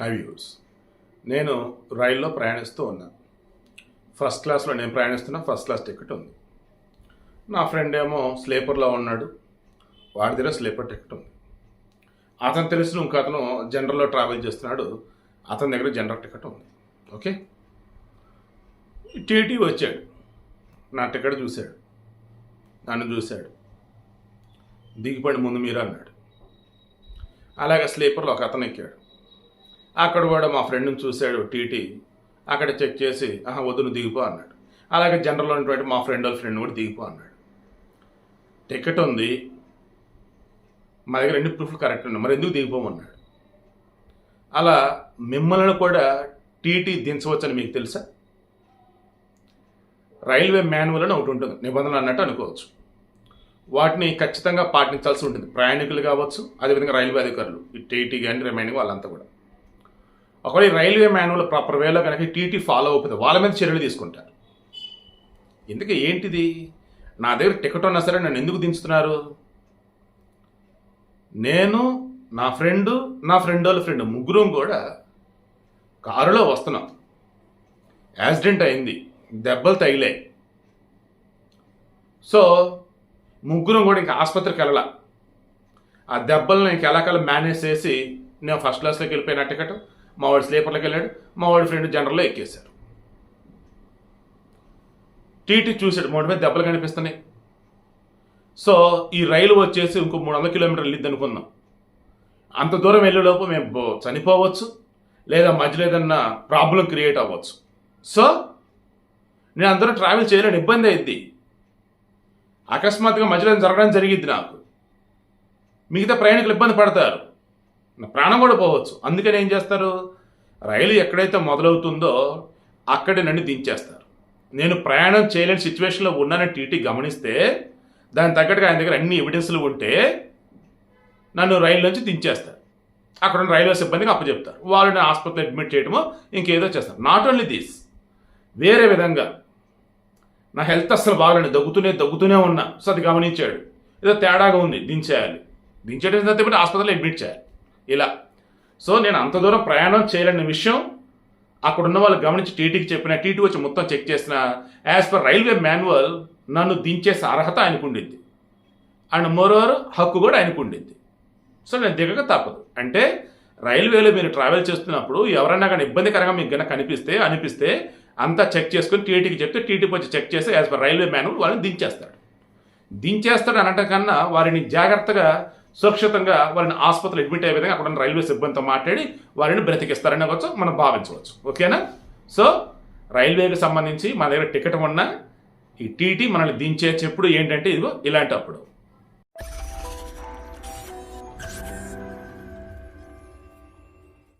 High views నేను రైల్లో ప్రయాణిస్తూ ఉన్నా. ఫస్ట్ క్లాస్లో నేను ప్రయాణిస్తున్నా ఫస్ట్ క్లాస్ టికెట్ ఉంది. నా ఫ్రెండ్ ఏమో స్లీపర్లో ఉన్నాడు. వాడి దగ్గర స్లీపర్ టికెట్ ఉంది. అతను తెలిసిన ఇంకో అతను జనరల్లో ట్రావెల్ చేస్తున్నాడు. అతని దగ్గర జనరల్ టికెట్ ఉంది. ఓకే? టీటీ వచ్చాడు. నా టికెట్ చూశాడు. నన్ను చూశాడు. దిగిపడి ముందు మీరు అన్నాడు. అలాగే స్లీపర్లో ఒక అతను ఎక్కాడు. అక్కడ కూడా మా ఫ్రెండ్ని చూశాడు టీటీ. అక్కడ చెక్ చేసి ఆహా వద్దును దిగిపో అన్నాడు. అలాగే జనరల్ ఉన్నటువంటి మా ఫ్రెండ్ వాళ్ళ ఫ్రెండ్ కూడా దిగిపో అన్నాడు. టికెట్ ఉంది. మా దగ్గర రెండు ప్రూఫ్లు కరెక్ట్ ఉన్నాయి? మరి ఎందుకు దిగిపోమన్నాడు? అలా మిమ్మల్ని కూడా టీటీ దించవచ్చని మీకు తెలుసా? రైల్వే మాన్యువల్ అని ఒకటి ఉంటుంది. నిబంధనలు అన్నట్టు అనుకోవచ్చు. వాటిని ఖచ్చితంగా పాటించాల్సి ఉంటుంది. ప్రయాణికులు కావచ్చు అదేవిధంగా రైల్వే అధికారులు ఈ టీటీ కానీ రిమైనింగ్ వాళ్ళంతా కూడా. ఒకవేళ రైల్వే మాన్యువల్ ప్రాపర్ వేలో కనుక టీటీ ఫాలో అవుతుంది వాళ్ళ మీద చర్యలు తీసుకుంటారు. ఎందుకు ఏంటిది? నా దగ్గర టికెట్ ఉన్నా సరే నన్ను ఎందుకు దించుతున్నారు? నేను నా ఫ్రెండు నా ఫ్రెండ్ వాళ్ళ ఫ్రెండ్ ముగ్గురం కూడా కారులో వస్తున్నాం. యాక్సిడెంట్ అయింది. దెబ్బలు తగిలాయి. సో ముగ్గురం కూడా ఇంకా ఆసుపత్రికి వెళ్ళాల. ఆ దెబ్బలను ఇంకెలా మేనేజ్ చేసి నేను ఫస్ట్ క్లాస్లోకి వెళ్ళిపోయిన టికెట్. మా వాడు స్లీపర్లోకి వెళ్ళాడు మా వాడి ఫ్రెండ్ జనరల్లో ఎక్కేశారు. టీటీ చూశాడు మూడు మీద దెబ్బలు కనిపిస్తున్నాయి. సో ఈ రైలు వచ్చేసి ఇంకో మూడు వందల కిలోమీటర్లు వెళ్ళిద్ది అనుకుందాం. అంత దూరం వెళ్ళేలోపు మేము చనిపోవచ్చు లేదా మధ్యలో ఏదన్నా ప్రాబ్లం క్రియేట్ అవ్వచ్చు. సో నేను అందరూ ట్రావెల్ చేయలేని ఇబ్బంది అయింది అకస్మాత్తుగా మధ్యలో జరగడం జరిగింది నాకు. మిగతా ప్రయాణికులు ఇబ్బంది పడతారు. ప్రాణం కూడా పోవచ్చు. అందుకని ఏం చేస్తారు? రైలు ఎక్కడైతే మొదలవుతుందో అక్కడే నన్ను దించేస్తారు. నేను ప్రయాణం చేయలేని సిచ్యువేషన్లో ఉన్నానని టీటీ గమనిస్తే దానికి తగ్గట్టుగా ఆయన దగ్గర అన్ని ఎవిడెన్స్లు ఉంటే నన్ను రైలు నుంచి దించేస్తారు. అక్కడ ఉన్న రైల్వే సిబ్బందికి అప్పచెప్తారు వాళ్ళు నేను ఆసుపత్రిలో అడ్మిట్ చేయడమో ఇంకేదో చేస్తారు. నాట్ ఓన్లీ దిస్ వేరే విధంగా నా హెల్త్ అస్సలు బాగాలేదు. దగ్గుతూనే దగ్గుతూనే ఉన్నా. సో అది గమనించాడు. ఏదో తేడాగా ఉంది. దించేయాలి. దించేయడం తర్వాత ఆసుపత్రిలో అడ్మిట్ చేయాలి. ఇలా. సో నేను అంత దూరం ప్రయాణం చేయలేని విషయం అక్కడ ఉన్న వాళ్ళు గమనించి టీటీకి చెప్పిన టీటీ వచ్చి మొత్తం చెక్ చేసిన యాజ్ పర్ రైల్వే మాన్యువల్ నన్ను దించేసే అర్హత ఆయనకు ఉండింది. అండ్ మోరోవర్ హక్కు కూడా ఆయనకు ఉండింది. సో నేను దిగక తప్పదు. అంటే రైల్వేలో మీరు ట్రావెల్ చేస్తున్నప్పుడు ఎవరైనా కానీ ఇబ్బందికరంగా మీకు కనుక కనిపిస్తే అనిపిస్తే అంతా చెక్ చేసుకుని టీటీకి చెప్తే టీటీకి వచ్చి చెక్ చేసి యాజ్ పర్ రైల్వే మాన్యువల్ వాళ్ళని దించేస్తాడు. దించేస్తాడు అనటం కన్నా వారిని జాగ్రత్తగా సురక్షితంగా వారిని ఆసుపత్రిలో అడ్మిట్ అయ్యే విధంగా అక్కడ రైల్వే సిబ్బందితో మాట్లాడి వారిని బ్రతికిస్తారని అవ్వచ్చు మనం భావించవచ్చు. ఓకేనా? సో రైల్వేకి సంబంధించి మన దగ్గర టికెట్ ఉన్న ఈ టీటీ మనల్ని దించే చెప్పుడు ఏంటంటే ఇదిగో ఇలాంటప్పుడు.